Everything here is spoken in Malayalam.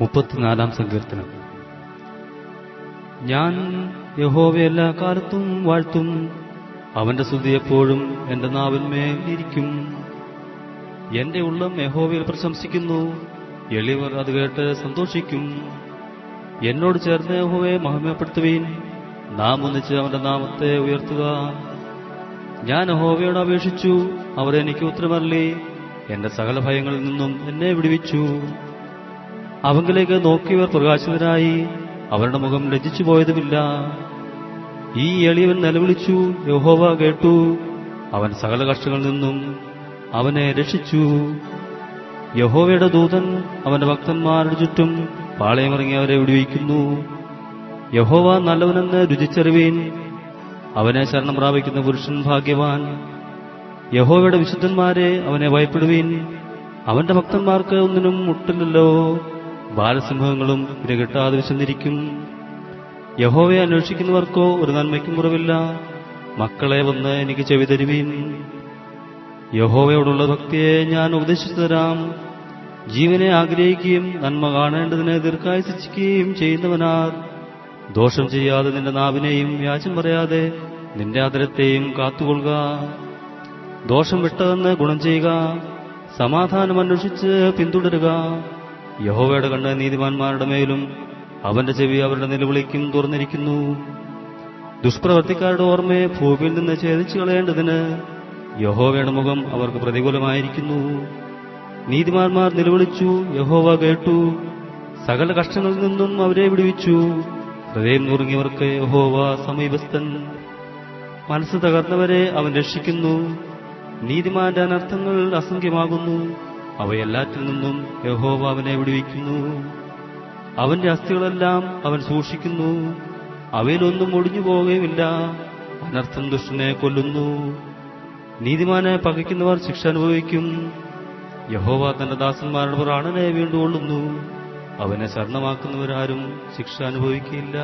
മുപ്പത്തിനാലാം സങ്കീർത്തനം. ഞാൻ യഹോവ എല്ലാ കാലത്തും വാഴ്ത്തും അവന്റെ സ്തുതി എപ്പോഴും എന്റെ നാവിന്മേൽ ഇരിക്കും. എന്റെ ഉള്ളം യഹോവയിൽ പ്രശംസിക്കുന്നു എളിവർ അത് കേട്ട് സന്തോഷിക്കും. എന്നോട് ചേർന്ന് യഹോവയെ മഹിമപ്പെടുത്തുവീൻ നാം ഒന്നിച്ച് അവന്റെ നാമത്തെ ഉയർത്തുക. ഞാൻ യഹോവയോട് അപേക്ഷിച്ചു അവർ എനിക്ക് ഉത്തരമരളി എന്റെ സകല ഭയങ്ങളിൽ നിന്നും എന്നെ വിടുവിച്ചു. അവങ്കിലേക്ക് നോക്കിയവർ പ്രകാശിതരായി. അവരുടെ മുഖം ലജ്ജിച്ചു പോയതുമില്ല. ഈ എളിയവൻ നിലവിളിച്ചു യഹോവ കേട്ടു. അവൻ സകല കഷ്ടങ്ങളിൽ നിന്നും അവനെ രക്ഷിച്ചു. യഹോവയുടെ ദൂതൻ അവന്റെ ഭക്തന്മാരുടെ ചുറ്റും പാളയമിറങ്ങി അവരെ വിടുവിക്കുന്നു. യഹോവ നല്ലവനെന്ന് രുചിച്ചറിവീൻ അവനെ ശരണം പ്രാപിക്കുന്ന പുരുഷൻ ഭാഗ്യവാൻ. യഹോവയുടെ വിശുദ്ധന്മാരെ അവനെ ഭയപ്പെടുവീൻ. അവന്റെ ഭക്തന്മാർക്ക് ഒന്നിനും മുട്ടില്ലല്ലോ. ബാലസിംഹങ്ങളും ഇരകിട്ടാതെ വിശന്നിരിക്കും യഹോവയെ അന്വേഷിക്കുന്നവർക്കോ ഒരു നന്മയ്ക്കും കുറവില്ല. മക്കളെ വന്ന് എനിക്ക് ചെവി തരുവീൻ. യഹോവയോടുള്ള ഭക്തിയെ ഞാൻ ഉപദേശിച്ചു തരാം. ജീവനെ ആഗ്രഹിക്കുകയും നന്മ കാണേണ്ടതിന് ദീർഘായുസിക്കുകയും ചെയ്യുന്നവനാർ. ദോഷം ചെയ്യാതെ നിന്റെ നാവിനെയും വ്യാജം പറയാതെ നിന്റെ ആദരത്തെയും കാത്തുകൊള്ളുക. ദോഷം വിട്ടതെന്ന് ഗുണം ചെയ്യുക. സമാധാനം അന്വേഷിച്ച് പിന്തുടരുക. യഹോവയുടെ കണ്ണ് നീതിമാന്മാരുടെ മേലും അവന്റെ ചെവി അവരുടെ നിലവിളിക്കും തുറന്നിരിക്കുന്നു. ദുഷ്പ്രവർത്തിക്കാരുടെ ഓർമ്മയെ ഭൂമിയിൽ നിന്ന് ഛേദിച്ചു കളയേണ്ടതിന് യഹോവയുടെ മുഖം അവർക്ക് പ്രതികൂലമായിരിക്കുന്നു. നീതിമാന്മാർ നിലവിളിച്ചു യഹോവ കേട്ടു സകല കഷ്ടങ്ങളിൽ നിന്നും അവരെ വിടുവിച്ചു. ഹൃദയം നുറുങ്ങിയവർക്ക് യഹോവ സമീപസ്ഥൻ. മനസ്സ് തകർന്നവരെ അവൻ രക്ഷിക്കുന്നു. നീതിമാന്റെ അനർത്ഥങ്ങൾ അസംഖ്യമാകുന്നു. അവയെല്ലാറ്റിൽ നിന്നും യഹോവ അവനെ വിടുവിക്കുന്നു. അവന്റെ അസ്ഥികളെല്ലാം അവൻ സൂക്ഷിക്കുന്നു. അവയിലൊന്നും ഒടിഞ്ഞു പോവുകയുമില്ല. അനർത്ഥം ദുഷ്ടനെ കൊല്ലുന്നു. നീതിമാനെ പകയ്ക്കുന്നവർ ശിക്ഷ അനുഭവിക്കും. യഹോവ തന്റെ ദാസന്മാരുടെ പ്രാണനെ വീണ്ടുകൊള്ളുന്നു. അവനെ ശരണമാക്കുന്നവരാരും ശിക്ഷ അനുഭവിക്കില്ല